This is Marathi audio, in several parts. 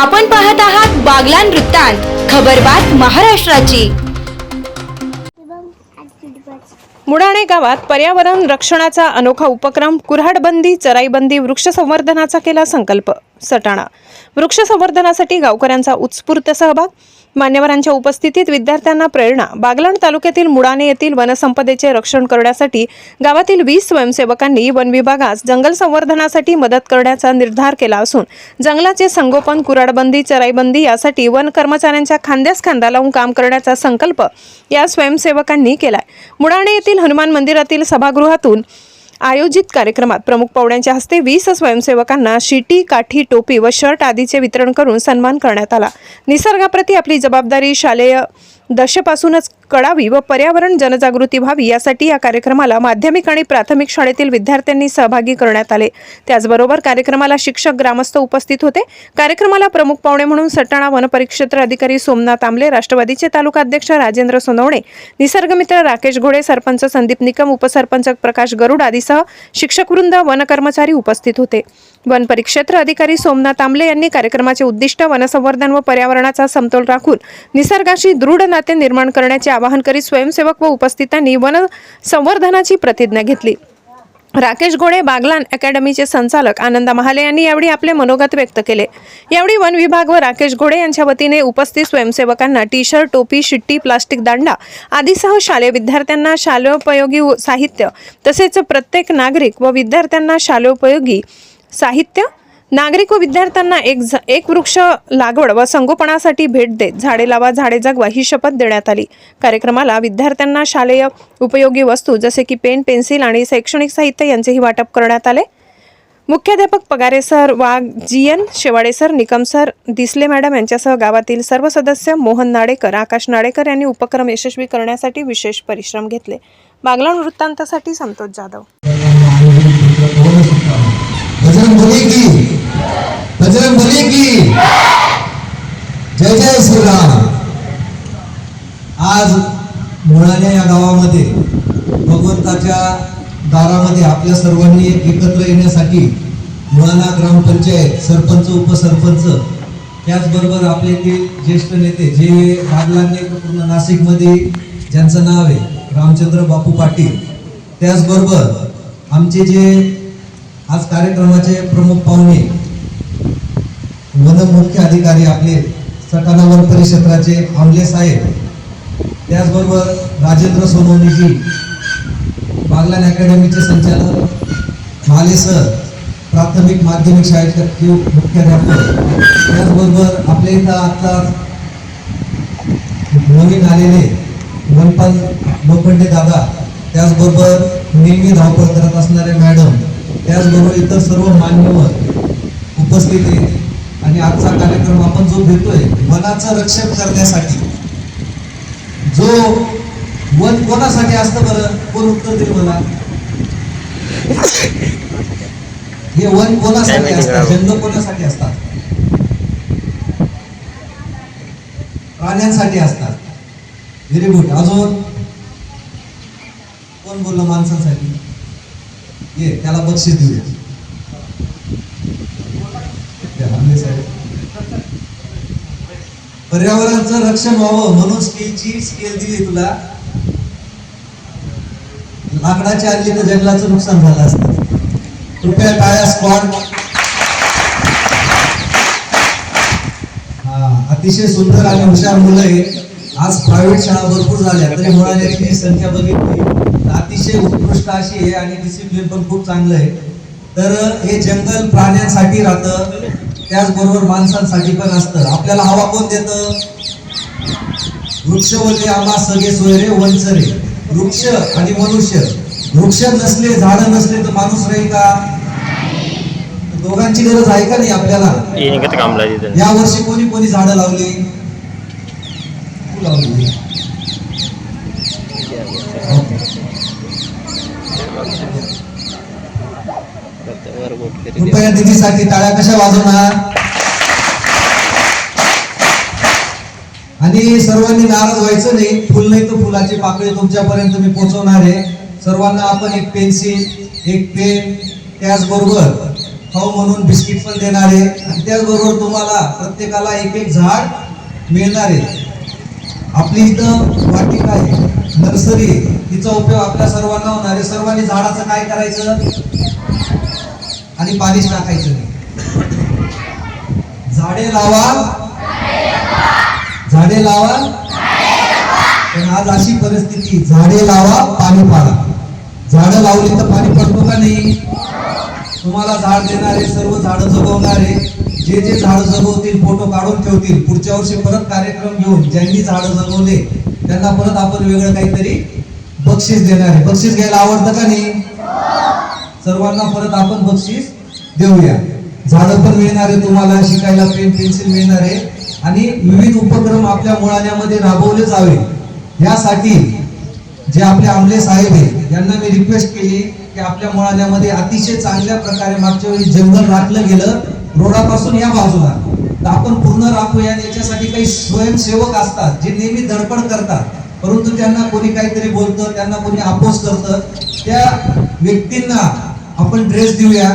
आपण पाहत आहात बागलान वृत्तांत खबरबात महाराष्ट्राची. मुडाणे गावात पर्यावरण रक्षणाचा अनोखा उपक्रम कुऱ्हाडबंदी चराईबंदी वृक्ष संवर्धनाचा केला संकल्प. सटाणा. वृक्ष संवर्धनासाठी गावकऱ्यांचा उत्स्फूर्त सहभाग. मान्यवरांच्या उपस्थितीत विद्यार्थ्यांना प्रेरणा. बागलाण तालुक्यातील मुडाणे येथील वनसंपदेचे रक्षण करण्यासाठी गावातील वीस स्वयंसेवकांनी वन विभागास जंगल संवर्धनासाठी मदत करण्याचा निर्धार केला असून जंगलाचे संगोपन कुऱ्हाडबंदी चराईबंदी यासाठी वन कर्मचाऱ्यांच्या खांद्यास खांदा लावून काम करण्याचा संकल्प या स्वयंसेवकांनी केलाय. मुडाणे येथील हनुमान मंदिरातील सभागृहातून आयोजित कार्यक्रमात प्रमुख पाहुण्यांच्या हस्ते वीस स्वयंसेवकांना शिटी काठी टोपी व शर्ट आदीचे वितरण करून सन्मान करण्यात आला. निसर्गाप्रती आपली जबाबदारी शालेय दशेपासूनच कळावी व पर्यावरण जनजागृती व्हावी यासाठी या कार्यक्रमाला माध्यमिक आणि प्राथमिक शाळेतील विद्यार्थ्यांनी सहभागी करण्यात आले. त्याचबरोबर कार्यक्रमाला शिक्षक ग्रामस्थ उपस्थित होते. कार्यक्रमाला प्रमुख पाहुणे म्हणून सटाणा वनपरिक्षेत्र अधिकारी सोमनाथ आंबले राष्ट्रवादीचे तालुका अध्यक्ष राजेंद्र सोनवणे निसर्गमित्र राकेश घोडे सरपंच संदीप निकम उपसरपंच प्रकाश गरुड आदीसह शिक्षकवृंद वनकर्मचारी उपस्थित होते. वन परिक्षेत्र अधिकारी सोमनाथ आंबले यांनी कार्यक्रमाचे उद्दिष्ट वनसंवर्धन व पर्यावरणाचा समतोल राखून निसर्गाशी दृढ नाते निर्माण करण्याचे आवाहन करीत स्वयंसेवक व उपस्थितांनी वन संवर्धनाची प्रतिज्ञा घेतली. राकेश घोडे बागलान अकॅडमीचे संचालक आनंदा महाले यांनी यावेळी आपले मनोगत व्यक्त केले. यावेळी वन विभाग व राकेश घोडे यांच्या वतीने उपस्थित स्वयंसेवकांना टी शर्ट टोपी शिट्टी प्लास्टिक दांडा आदीसह शालेय विद्यार्थ्यांना शालेयोपयोगी साहित्य तसेच प्रत्येक नागरिक व विद्यार्थ्यांना शालेयोपयोगी साहित्य नागरिक व विद्यार्थ्यांना एक झ एक वृक्ष लागवड व संगोपनासाठी भेट देत झाडे लावा झाडे जगवा ही शपथ देण्यात आली. कार्यक्रमाला विद्यार्थ्यांना शालेय उपयोगी वस्तू जसे की पेन पेन्सिल आणि शैक्षणिक साहित्य यांचेही वाटप करण्यात आले. मुख्याध्यापक Pagare sir Wagh GN Shewade sir Nikam sir Disle madam यांच्यासह गावातील सर्व सदस्य मोहन नाडेकर आकाश नाडेकर यांनी उपक्रम यशस्वी करण्यासाठी विशेष परिश्रम घेतले. बागलाण वृत्तांतासाठी संतोष जाधव. बजरंग बली की। जय जय श्रीराम। आज मुळाने या गावामध्ये भगवंताच्या दारामध्ये आपल्या सर्वांनी एक एकत्र येण्यासाठी मुळाना ग्रामपंचायत सरपंच उपसरपंच त्याचबरोबर आपले ते ज्येष्ठ नेते जे बादलांनी पूर्ण नाशिकमध्ये ज्यांचं नाव आहे रामचंद्र बापू पाटील त्याचबरोबर आमचे जे आज कार्यक्रमाचे प्रमुख पाहुणे वन मुख्य अधिकारी आपले सटाणा वन परिक्षेत्राचे आमले साहेब. त्याचबरोबर राजेंद्र सोनवणीजी बागलान अकॅडमीचे संचालक माले सर प्राथमिक माध्यमिक शाळेचे मुख्याध्यापक त्याचबरोबर आपल्या इथं आता नवीन आलेले वनपाल लोखंडे दादा त्याचबरोबर नेहमी धावपळ करत असणारे मॅडम त्याचबरोबर इतर सर्व मान्यवर उपस्थित आणि आजचा कार्यक्रम आपण जो घेतोय वनाचं रक्षण करण्यासाठी. जो वन कोणासाठी असतं बरं? कोण उत्तर देईल मला? हे वन कोणासाठी असतात जंगल कोणासाठी असतात? प्राण्यांसाठी असतात. व्हेरी गुड अजून? कोण बोललं माणसांसाठी? ये त्याला बक्षीस देऊया. साहेब. पर्यावरणाचं रक्षण व्हावं म्हणून स्केलची स्केल दिली तुला. लाकडाची आणली तर जंगलाचं नुकसान झालं असतं. कृपया टाळ्या स्क्वॉड हा अतिशय सुंदर आणि हुशार मुलं आहे आज प्रायव्हेट शाळा भरपूर झाल्या तरी मुळाण्याची संख्या बघितली. अतिशय उत्कृष्ट अशी आहे आणि डिसिप्लिन पण खूप चांगलं आहे. तर हे जंगल प्राण्यांसाठी राहतं. त्याचबरोबर माणसांसाठी पण असतं. आपल्याला हवा कोण देतं? वृक्ष वले आम्हा सगळे सोयरे वंचरे वृक्ष आणि मनुष्य. वृक्ष नसले झाडं नसले तर माणूस राहील का? दोघांची गरज आहे का नाही आपल्याला? ये वर्षी कोणी कोणी झाडं लावली? लावली. कृपया दिदीसाठी टाळ्या कशा वाजवणार आणि सर्वांनी नाराज व्हायचं नाही. फुल नाही तर फुलाची पाकळी तुमच्यापर्यंत मी पोहोचवणार आहे. सर्वांना आपण एक पेन्सिल एक पेन त्याचबरोबर खाऊ म्हणून बिस्किट पण देणार आहे. आणि त्याचबरोबर तुम्हाला प्रत्येकाला एक एक झाड मिळणार आहे. आपली इथं वाटिका आहे नर्सरी तिचा उपयोग आपल्या सर्वांना होणार आहे. सर्वांनी झाडाचं काय करायचं? आणि पाणीच टाकायचं. नाही झाडे लावा. झाडे लावा. पण आज अशी परिस्थिती झाडे लावा पाणी पाडा. झाड लावली तर पाणी पडतो का नाही? तुम्हाला झाड देणारे सर्व झाडं जगवणारे जे जे झाड जगवतील फोटो काढून ठेवतील. पुढच्या वर्षी परत कार्यक्रम घेऊन ज्यांनी झाडं जगवले त्यांना परत आपण वेगळं काहीतरी बक्षीस देणार आहे. बक्षीस घ्यायला आवडतं का नाही? सर्वांना परत आपण बक्षीस देऊया. झाडं पण मिळणार आहे तुम्हाला शिकायला पेन पेन्सिल मिळणार आहे. आणि विविध उपक्रम आपल्या मुळाण्यामध्ये राबवले जावे. यासाठी जे आपले आमले साहेब आहे यांना मी रिक्वेस्ट केली की आपल्या मुळाण्यामध्ये अतिशय चांगल्या प्रकारे मागच्या वेळी जंगल राखलं गेलं रोडापासून या बाजूला. तर आपण पूर्ण राखूया याच्यासाठी काही स्वयंसेवक असतात जे नेहमी धडपड करतात. परंतु त्यांना कोणी काहीतरी बोलतं त्यांना कोणी अपोज करतं. त्या व्यक्तींना आपण ड्रेस देऊया.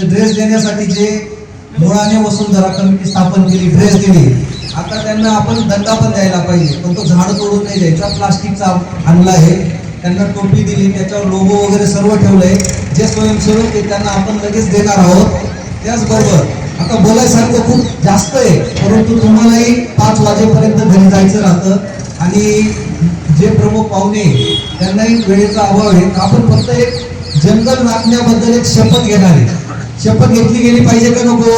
तर ड्रेस देण्यासाठी जे मुळाने वसुंधरा कमिटी स्थापन केली ड्रेस दिली. आता त्यांना आपण दंडा पण द्यायला पाहिजे. पण तो झाड तोडून नाही द्यायचा. प्लास्टिकचा आणला आहे. त्यांना टोपी दिली त्याच्यावर लोगो वगैरे सर्व ठेवलंय. जे स्वयंसेवक आहे त्यांना आपण लगेच देणार आहोत. त्याचबरोबर आता बोलायसारखं खूप जास्त आहे. परंतु तुम्हालाही पाच वाजेपर्यंत घरी जायचं राहतं. आणि जे प्रमुख पाहुणे त्यांनाही वेळेचा अभाव आहे. आपण फक्त एक जंगल राखण्याबद्दल एक शपथ घेणार. आहे शपथ घेतली गेली पाहिजे का नको?